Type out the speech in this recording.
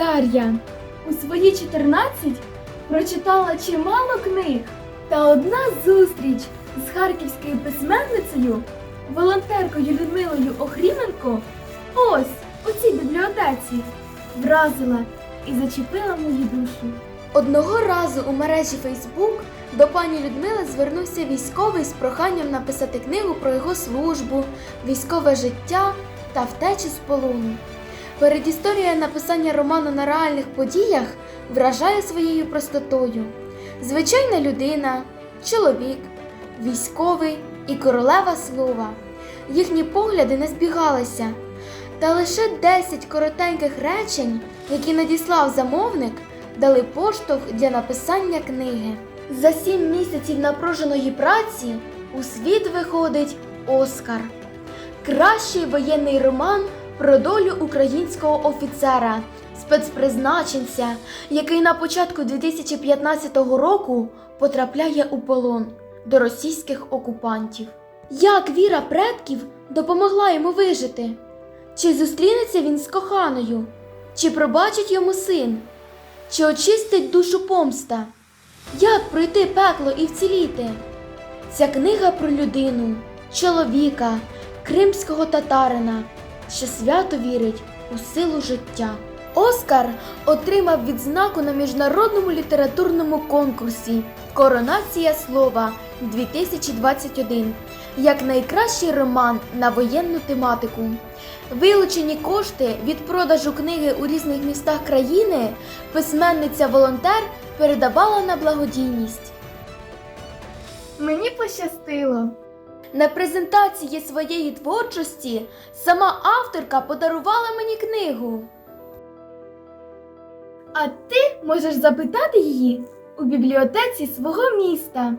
Дар'я у свої 14 прочитала чимало книг. Та одна зустріч з харківською письменницею, волонтеркою Людмилою Охріменко, ось у цій бібліотеці, вразила і зачепила мою душу. Одного разу у мережі Фейсбук до пані Людмили звернувся військовий з проханням написати книгу про його службу, військове життя та втечі з полону. Передісторія написання роману на реальних подіях вражає своєю простотою. Звичайна людина, чоловік, військовий і королева слова. Їхні погляди не збігалися. Та лише 10 коротеньких речень, які надіслав замовник, дали поштовх для написання книги. За сім місяців напруженої праці у світ виходить Оскар. Кращий воєнний роман про долю українського офіцера, спецпризначенця, який на початку 2015 року потрапляє у полон до російських окупантів. Як віра предків допомогла йому вижити? Чи зустрінеться він з коханою? Чи пробачить йому син? Чи очистить душу помста? Як пройти пекло і вціліти? Ця книга про людину, чоловіка, кримського татарина, що свято вірить у силу життя. Оскар отримав відзнаку на міжнародному літературному конкурсі Коронація слова 2021 як найкращий роман на воєнну тематику. Вилучені кошти від продажу книги у різних містах країни письменниця-волонтер передавала на благодійність. Мені пощастило. На презентації своєї творчості сама авторка подарувала мені книгу. А ти можеш запитати її у бібліотеці свого міста.